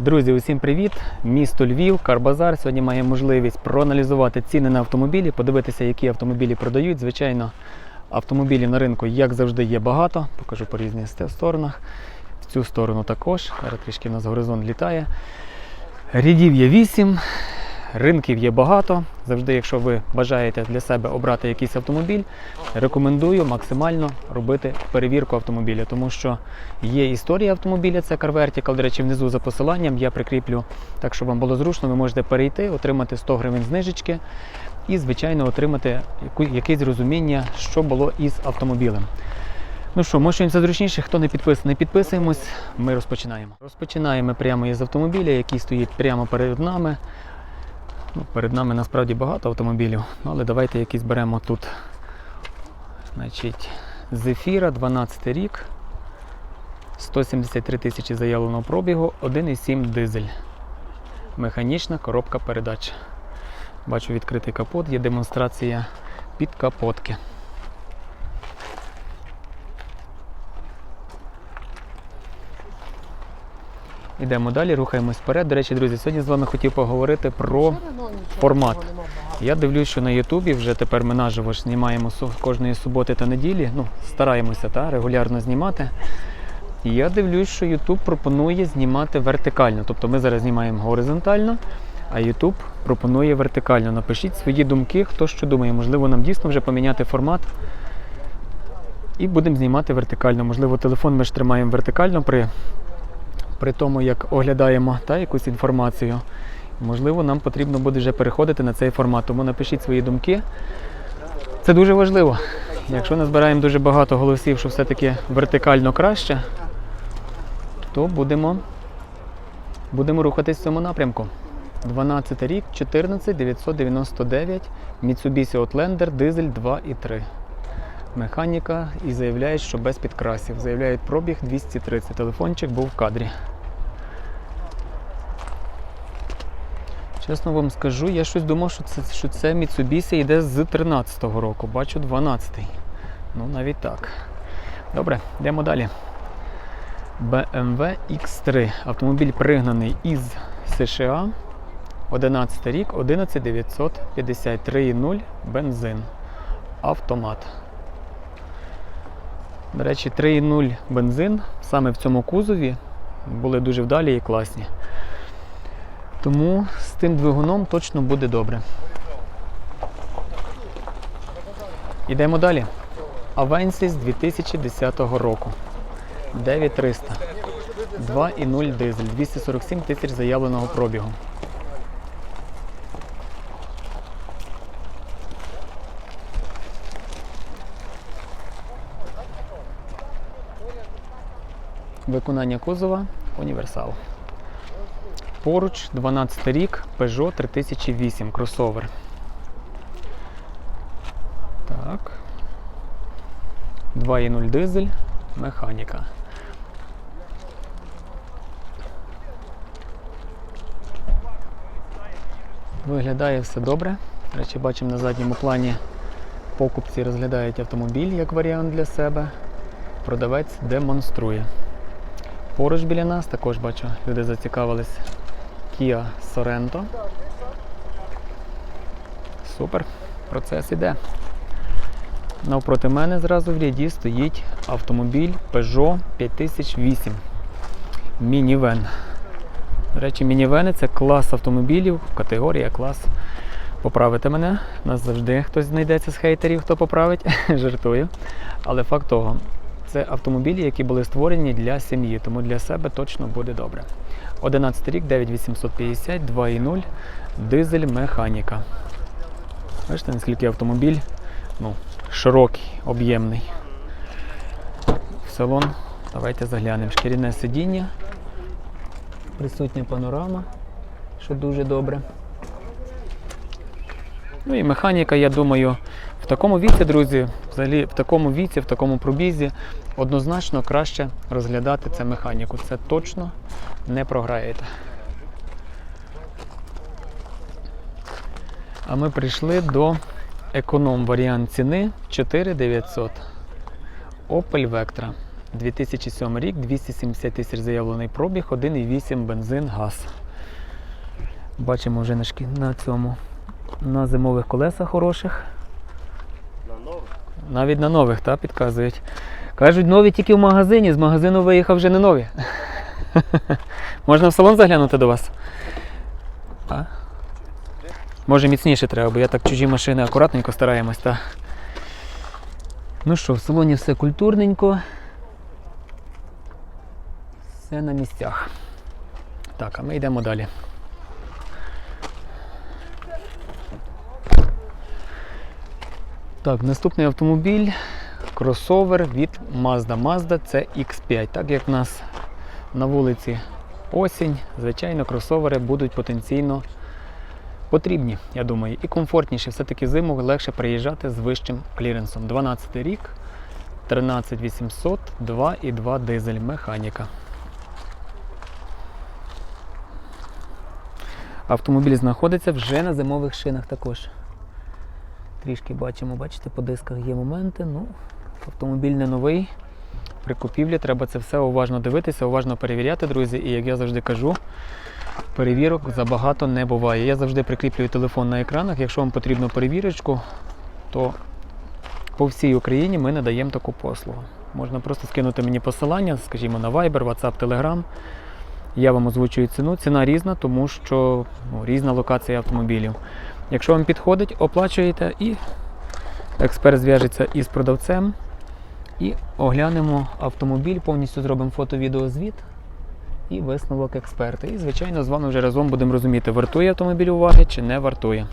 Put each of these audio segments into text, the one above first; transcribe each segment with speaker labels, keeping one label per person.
Speaker 1: Друзі, усім привіт! Місто Львів, Карбазар. Сьогодні має можливість проаналізувати ціни на автомобілі, подивитися, які автомобілі продають. Звичайно, автомобілів на ринку, як завжди, є багато. Покажу по різних сторонах. В цю сторону також. Зараз трішки в нас горизонт літає. Рідів є 8, ринків є багато. Завжди, якщо ви бажаєте для себе обрати якийсь автомобіль, рекомендую максимально робити перевірку автомобіля, тому що є історія автомобіля, це Car Vertical. До речі, внизу за посиланням я прикріплю так, щоб вам було зручно. Ви можете перейти, отримати 100 гривень знижечки і, звичайно, отримати якесь розуміння, що було із автомобілем. Ну що, може щось зручніше, хто не підписаний, підписуємось. Ми розпочинаємо. Розпочинаємо прямо із автомобіля, який стоїть прямо перед нами. Ну, перед нами насправді багато автомобілів, але давайте якісь беремо тут. Значить, Зефіра, 12 рік, 173 тисячі заявленого пробігу, 1,7 дизель. Механічна коробка передач. Бачу відкритий капот, є демонстрація підкапотки. Йдемо далі, рухаємось вперед. До речі, друзі, сьогодні з вами хотів поговорити про формат. Я дивлюсь, що на Ютубі вже тепер ми наживо ж знімаємо кожної суботи та неділі. Ну, стараємося та, регулярно знімати. Я дивлюсь, що Ютуб пропонує знімати вертикально. Тобто ми зараз знімаємо горизонтально, а Ютуб пропонує вертикально. Напишіть свої думки, хто що думає. Можливо, нам дійсно вже поміняти формат. І будемо знімати вертикально. Можливо, телефон ми ж тримаємо вертикально при, при тому, як оглядаємо та, якусь інформацію. Можливо, нам потрібно буде вже переходити на цей формат. Тому напишіть свої думки. Це дуже важливо. Якщо назбираємо дуже багато голосів, що все-таки вертикально краще, то будемо, будемо рухатись в цьому напрямку. 12 рік, 14 999, Mitsubishi Outlander, дизель 2,3. Механіка і заявляють, що без підкрасів. Заявляють пробіг 230. Телефончик був в кадрі. Чесно вам скажу, я щось думав, що це, що це Mitsubishi йде з 13-го року. Бачу 12-й. Ну, навіть так. Добре, йдемо далі. BMW X3. Автомобіль пригнаний із США. 11 рік, 11953,0 бензин. Автомат. До речі, 3,0 бензин саме в цьому кузові були дуже вдалі і класні. Тому з тим двигуном точно буде добре. Йдемо далі. Avensis 2010 року. 9300. 2,0 дизель. 247 тисяч заявленого пробігу. Виконання кузова універсал. Поруч 12 рік Peugeot 3008 кросовер. Так. 2,0 дизель, механіка. Виглядає все добре. До речі, бачимо на задньому плані покупці розглядають автомобіль як варіант для себе. Продавець демонструє. Поруч біля нас також бачу, люди зацікавились Kia Sorento. Супер, процес іде. Навпроти мене зразу в ряді стоїть автомобіль Peugeot 5008. Мінівен. До речі, мінівени це клас автомобілів, категорія, клас. Поправите мене. Нас завжди хтось знайдеться з хейтерів, хто поправить. Жартую. Але факт того, це автомобілі, які були створені для сім'ї, тому для себе точно буде добре. 11 рік, 9850, 2.0, дизель механіка. Бачите, наскільки автомобіль ну, широкий, об'ємний. В салон давайте заглянемо. Шкіряне сидіння, присутня панорама, що дуже добре. Ну і механіка, я думаю, в такому віці, друзі, взагалі в такому віці, в такому пробізі однозначно краще розглядати це механіку. Це точно не програєте. А ми прийшли до економ варіант ціни 4900. Opel Vectra. 2007 рік, 270 тисяч заявлений пробіг, 1,8 бензин, газ. Бачимо вже на, шкі... на цьому на зимових колесах хороших. Навіть на нових, та, підказують. Кажуть, нові тільки в магазині, з магазину виїхав вже не нові. Можна в салон заглянути до вас? А? Може міцніше треба, бо я так чужі машини акуратненько стараємось. Та. Ну що, в салоні все культурненько. Все на місцях. Так, а ми йдемо далі. Так, наступний автомобіль кросовер від Mazda. Mazda це X5. Так як в нас на вулиці осінь, звичайно, кросовери будуть потенційно потрібні, я думаю, і комфортніше. Все-таки зиму легше приїжджати з вищим кліренсом. 12 рік, 13800, 2,2 дизель, механіка. Автомобіль знаходиться вже на зимових шинах також. Трішки бачимо, бачите, по дисках є моменти. Ну, автомобіль не новий. При купівлі треба це все уважно дивитися, уважно перевіряти, друзі. І як я завжди кажу, перевірок забагато не буває. Я завжди прикріплюю телефон на екранах. Якщо вам потрібно перевірочку, то по всій Україні ми надаємо таку послугу. Можна просто скинути мені посилання, скажімо, на Viber, WhatsApp, Telegram. Я вам озвучую ціну. Ціна різна, тому що ну, різна локація автомобілів. Якщо вам підходить, оплачуєте і експерт зв'яжеться із продавцем і оглянемо автомобіль, повністю зробимо фото-відеозвіт і висновок експерта. І, звичайно, з вами вже разом будемо розуміти, вартує автомобіль уваги чи не вартує.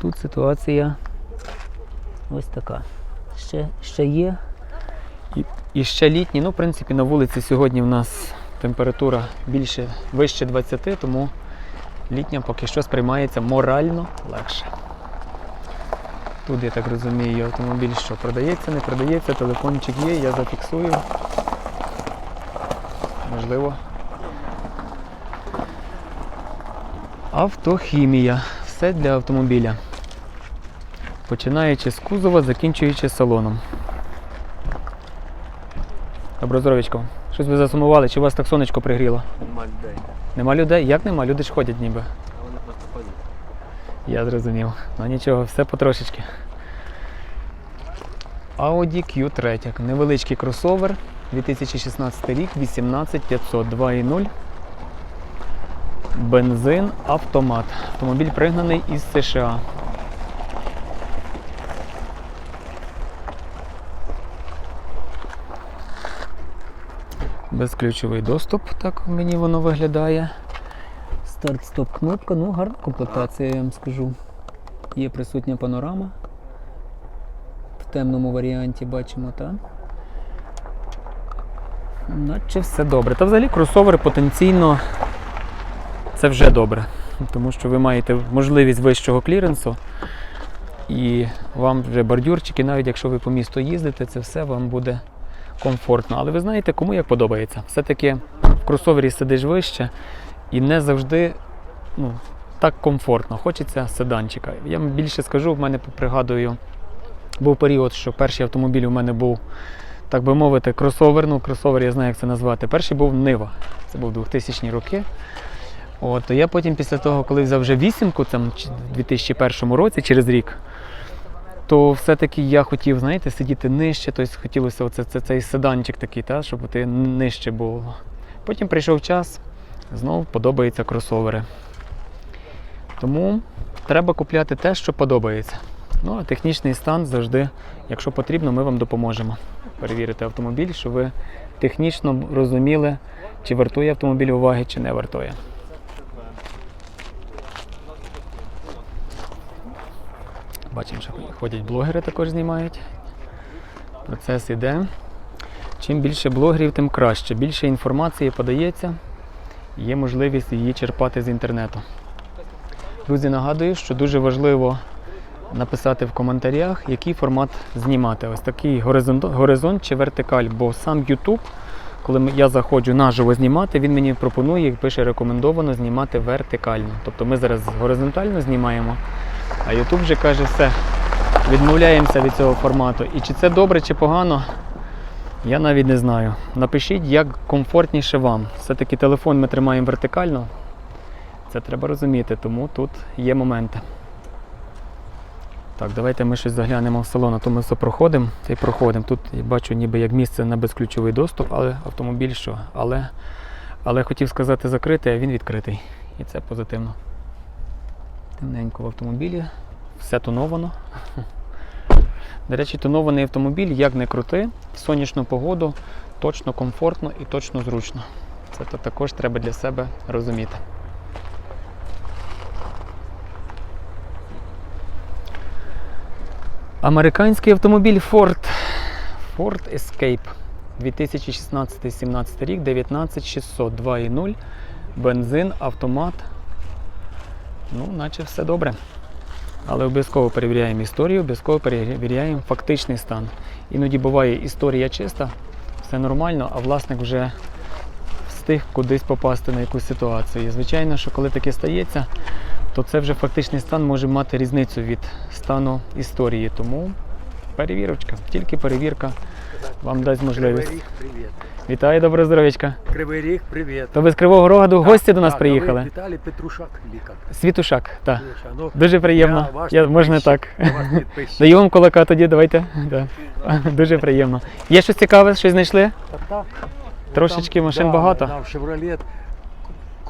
Speaker 1: Тут ситуація ось така. Ще, ще є. І, і ще літній. Ну, в принципі, на вулиці сьогодні в нас температура більше вище 20, тому літня поки що сприймається морально легше. Тут, я так розумію, автомобіль що продається, не продається, телефончик є, я зафіксую. Можливо. Автохімія. Все для автомобіля. Починаючи з кузова, закінчуючи салоном. Добро здоров'ячко. Щось ви засумували, чи у вас так сонечко пригріло?
Speaker 2: Нема людей.
Speaker 1: Нема людей? Як нема? Люди ж ходять ніби.
Speaker 2: А вони просто ходять.
Speaker 1: Я зрозумів. Ну нічого, все потрошечки. Audi Q3. Невеличкий кросовер. 2016 рік, 18500, 2.0. Бензин, автомат. Автомобіль пригнаний із США. Безключовий доступ, так мені воно виглядає. Старт-стоп кнопка, ну гарна комплектація, я вам скажу. Є присутня панорама. В темному варіанті бачимо, так? Наче все добре. Та взагалі кросовери потенційно це вже добре. Тому що ви маєте можливість вищого кліренсу. І вам вже бордюрчики, навіть якщо ви по місту їздите, це все вам буде комфортно. Але ви знаєте, кому як подобається. Все-таки в кросовері сидиш вище і не завжди ну, так комфортно. Хочеться седанчика. Я більше скажу, в мене пригадую, був період, що перший автомобіль у мене був, так би мовити, кросовер. Ну, кросовер, я знаю, як це назвати. Перший був Нива. Це був 2000 роки. От, я потім, після того, коли взяв вже вісімку, там в 2001 році, через рік, то все-таки я хотів, знаєте, сидіти нижче, тобто хотілося оце, це, цей седанчик такий, та, щоб ти нижче було. Потім прийшов час, знову подобаються кросовери. Тому треба купляти те, що подобається. Ну, а технічний стан завжди, якщо потрібно, ми вам допоможемо перевірити автомобіль, щоб ви технічно розуміли, чи вартує автомобіль уваги, чи не вартує. Бачимо, що ходять блогери також знімають. Процес іде. Чим більше блогерів, тим краще. Більше інформації подається, є можливість її черпати з інтернету. Друзі, нагадую, що дуже важливо написати в коментарях, який формат знімати. Ось такий горизонт, горизонт чи вертикаль, бо сам YouTube, коли я заходжу наживо знімати, він мені пропонує і пише рекомендовано знімати вертикально. Тобто ми зараз горизонтально знімаємо, а YouTube вже каже, все, відмовляємося від цього формату. І чи це добре, чи погано, я навіть не знаю. Напишіть, як комфортніше вам. Все-таки телефон ми тримаємо вертикально. Це треба розуміти, тому тут є моменти. Так, давайте ми щось заглянемо в салон, а то ми все проходимо й проходимо. Тут я бачу ніби як місце на безключовий доступ, але автомобіль що? Але, але хотів сказати закритий, а він відкритий. І це позитивно. Темненько в автомобілі, все тоновано. До речі, тонований автомобіль, як не крути, в сонячну погоду точно комфортно і точно зручно. Це також треба для себе розуміти. Американський автомобіль Ford. Ford Escape 2016-17 рік, 19600, 2.0, бензин, автомат. Ну, наче все добре. Але обов'язково перевіряємо історію, обов'язково перевіряємо фактичний стан. Іноді буває історія чиста, все нормально, а власник вже встиг кудись попасти на якусь ситуацію. І звичайно, що коли таке стається, то це вже фактичний стан може мати різницю від стану історії. Тому перевірочка, тільки перевірка вам дасть можливість.
Speaker 3: Кривий Ріг, привіт.
Speaker 1: Вітаю, доброго здоров'ячка.
Speaker 3: Кривий Ріг, привіт.
Speaker 1: То ви з Кривого Рогаду гості до нас
Speaker 3: Так,
Speaker 1: приїхали.
Speaker 3: Віталій Петрушак, лікар.
Speaker 1: Світушак, так.
Speaker 3: Ну,
Speaker 1: Дуже приємно.
Speaker 3: Я ваш
Speaker 1: Я, можна так.
Speaker 3: підписчик, я ваш підписчик.
Speaker 1: Даю вам кулака тоді, давайте. Да. Дуже приємно. Є щось цікаве, щось знайшли?
Speaker 3: Та так. Ну,
Speaker 1: Трошечки машин
Speaker 3: да,
Speaker 1: багато.
Speaker 3: Там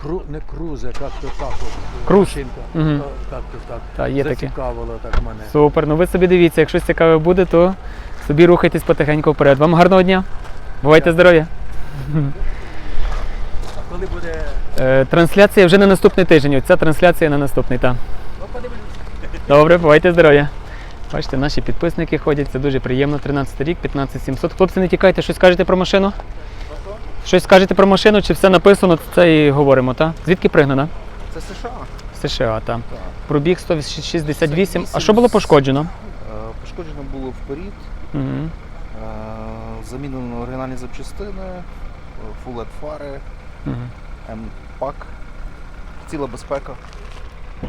Speaker 3: кру, не крузе, як-то так. от,
Speaker 1: Круз.
Speaker 3: Машинка,
Speaker 1: Мгм.
Speaker 3: як-то так.
Speaker 1: Та, є таке.
Speaker 3: Зацікавило так мене.
Speaker 1: Супер. Ну ви собі дивіться, якщо щось цікаве буде, то собі рухайтесь потихеньку вперед. Вам гарного дня. Бувайте здорові.
Speaker 3: А коли буде...
Speaker 1: Е, трансляція вже на наступний тиждень. Оця трансляція на наступний, так.
Speaker 3: Ну, подивлюсь.
Speaker 1: Добре, бувайте здорові. Бачите, наші підписники ходять, це дуже приємно. 13 рік, 15700. Хлопці, не тікайте, щось скажете про машину? Щось скажете про машину, чи все написано, це і говоримо, так? Звідки пригнана?
Speaker 4: Це США.
Speaker 1: США, так. Пробіг 168. А що було пошкоджено?
Speaker 4: Е, Пошкоджено було вперед,
Speaker 1: Угу.
Speaker 4: е, замінено оригінальні запчастини, фулет фари,
Speaker 1: Угу.
Speaker 4: М-пак, ціла безпека.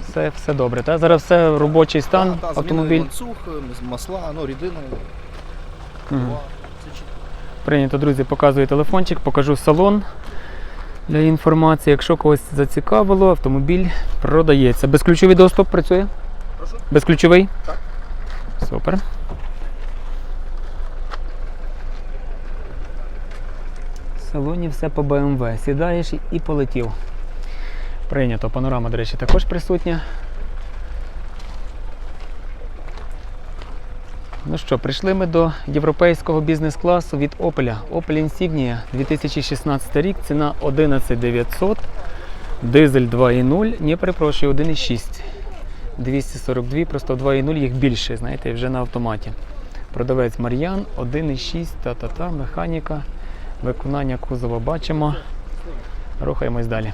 Speaker 1: Все, все добре, так? Зараз все робочий стан,
Speaker 4: Та, та,
Speaker 1: автомобіль.
Speaker 4: ланцюг, масла, ну, рідина.
Speaker 1: Угу.
Speaker 4: два. Це чітко.
Speaker 1: Прийнято, друзі, показую телефончик, покажу салон для інформації. Якщо когось зацікавило, автомобіль продається. Безключовий доступ працює?
Speaker 4: Прошу?
Speaker 1: Безключовий?
Speaker 4: Так.
Speaker 1: Супер. В салоні все по BMW. Сідаєш і полетів. Прийнято. Панорама, до речі, також присутня. Ну що, прийшли ми до європейського бізнес-класу від Opel. Opel Insignia 2016 рік, ціна 11900, дизель 2.0, ні, перепрошую, 1.6. 242, просто 2.0 їх більше, знаєте, вже на автоматі. Продавець Мар'ян, 1.6, та-та-та, механіка, виконання кузова бачимо. Рухаємось далі.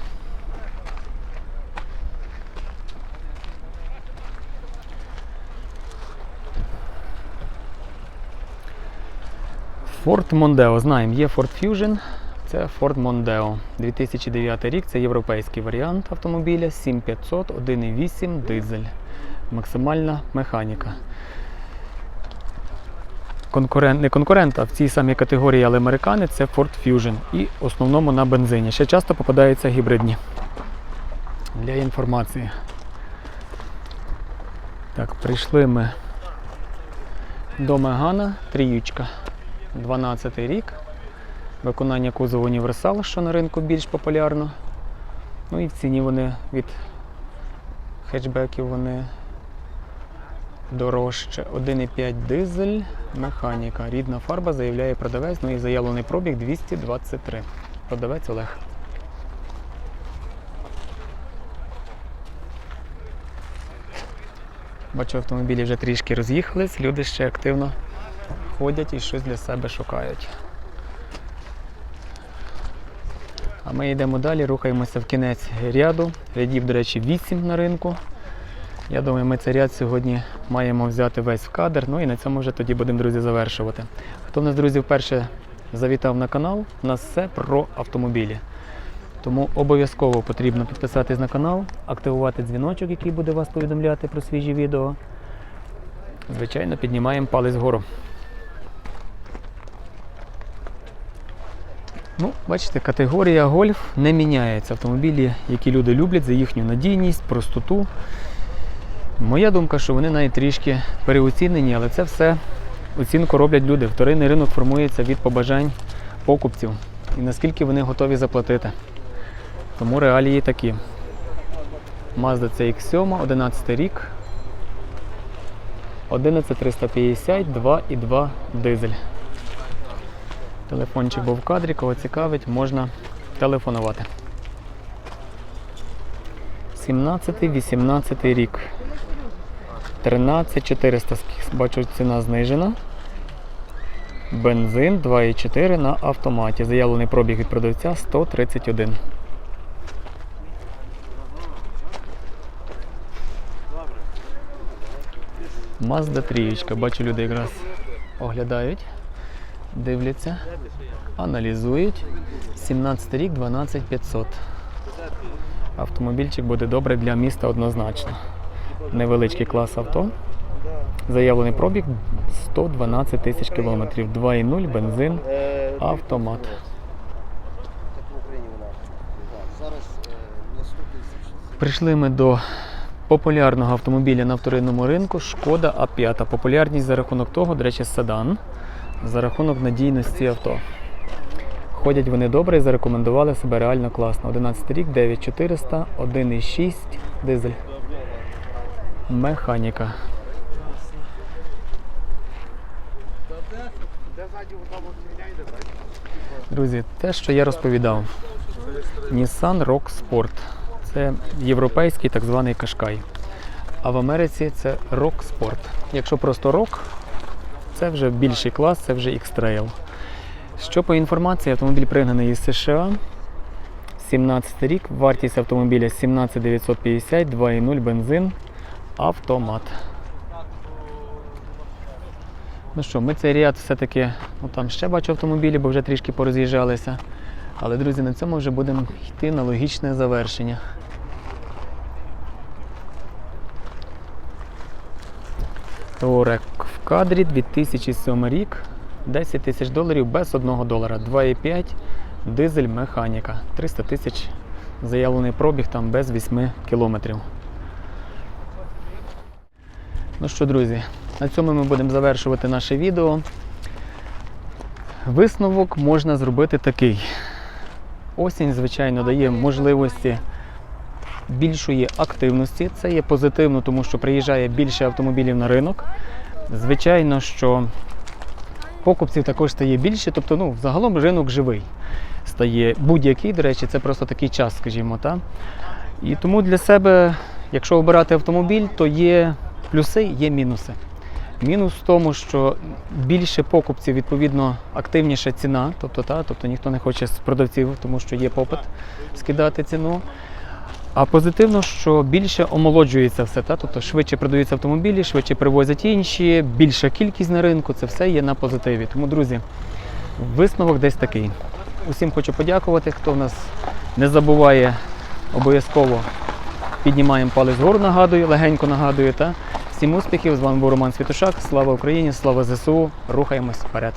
Speaker 1: Ford Mondeo, знаємо, є Ford Fusion, це Ford Mondeo. 2009 рік, це європейський варіант автомобіля, 7500, 1.8 дизель. Максимальна механіка. Конкурент, не конкурент, а в цій самій категорії, але американець це Ford Fusion. І основному на бензині. Ще часто попадаються гібридні. Для інформації. Так, прийшли ми до Мегана, тріючка. 12 рік. Виконання кузову універсал, що на ринку більш популярно. Ну і в ціні вони від хетчбеків вони дорожче. 1,5 дизель, механіка. Рідна фарба, заявляє продавець, ну і заявлений пробіг 223. Продавець Олег. Бачу, автомобілі вже трішки роз'їхались, люди ще активно ходять і щось для себе шукають. А ми йдемо далі, рухаємося в кінець ряду. Рядів, до речі, 8 на ринку. Я думаю, ми цей ряд сьогодні маємо взяти весь в кадр. Ну і на цьому вже тоді будемо, друзі, завершувати. Хто в нас, друзі, вперше завітав на канал, у нас все про автомобілі. Тому обов'язково потрібно підписатись на канал, активувати дзвіночок, який буде вас повідомляти про свіжі відео. звичайно, піднімаємо палець вгору. Ну, бачите, категорія гольф не міняється. Автомобілі, які люди люблять за їхню надійність, простоту. Моя думка, що вони навіть трішки переоцінені, але це все оцінку роблять люди. Вторинний ринок формується від побажань покупців і наскільки вони готові заплатити. Тому реалії такі. Mazda CX-7, 11 рік. 11350, 2,2 дизель. Телефончик був в кадрі, кого цікавить, можна телефонувати. 17-18 рік. 13400, бачу, ціна знижена. Бензин 2,4 на автоматі. Заявлений пробіг від продавця 131. Mazda 3. Бачу, люди якраз оглядають, дивляться, аналізують. 17 рік, 12500. Автомобільчик буде добре для міста однозначно. Невеличкий клас авто. Заявлений пробіг 112 тисяч кілометрів. 2,0 бензин, автомат. Прийшли ми до популярного автомобіля на вторинному ринку Шкода А5. Популярність за рахунок того, до речі, седан, за рахунок надійності авто. Ходять вони добре і зарекомендували себе реально класно. 11 рік, 9400, 1,6 дизель. Механіка. Друзі, те, що я розповідав. Nissan Rock Sport. Це європейський так званий кашкай. А в Америці це Rock Sport. Якщо просто Rock, це вже більший клас, це вже X-Trail. Що по інформації, автомобіль пригнаний із США. 17 рік, вартість автомобіля 17950, 2,0 бензин, автомат. Ну що, ми цей ряд все-таки, ну там ще бачу автомобілі, бо вже трішки пороз'їжджалися. Але, друзі, на цьому вже будемо йти на логічне завершення. В кадрі 2007 рік, 10 тисяч доларів без 1 долара, 2,5 дизель механіка, 300 тисяч заявлений пробіг там без 8 кілометрів. Ну що, друзі, на цьому ми будемо завершувати наше відео. Висновок можна зробити такий. Осінь, звичайно, дає можливості більшої активності. Це є позитивно, тому що приїжджає більше автомобілів на ринок. Звичайно, що покупців також стає більше, тобто ну, загалом ринок живий стає будь-який, до речі, це просто такий час, скажімо. Та? І тому для себе, якщо обирати автомобіль, то є плюси, є мінуси. Мінус в тому, що більше покупців, відповідно, активніша ціна, тобто, та, тобто ніхто не хоче з продавців, тому що є попит скидати ціну. А позитивно, що більше омолоджується все, та? тобто швидше продаються автомобілі, швидше привозять інші, більша кількість на ринку, це все є на позитиві. Тому, друзі, висновок десь такий. Усім хочу подякувати, хто в нас не забуває обов'язково піднімаємо палець вгору, нагадую, легенько нагадую. Та? Всім успіхів! З вами був Роман Світушак. Слава Україні, слава ЗСУ! Рухаємось вперед!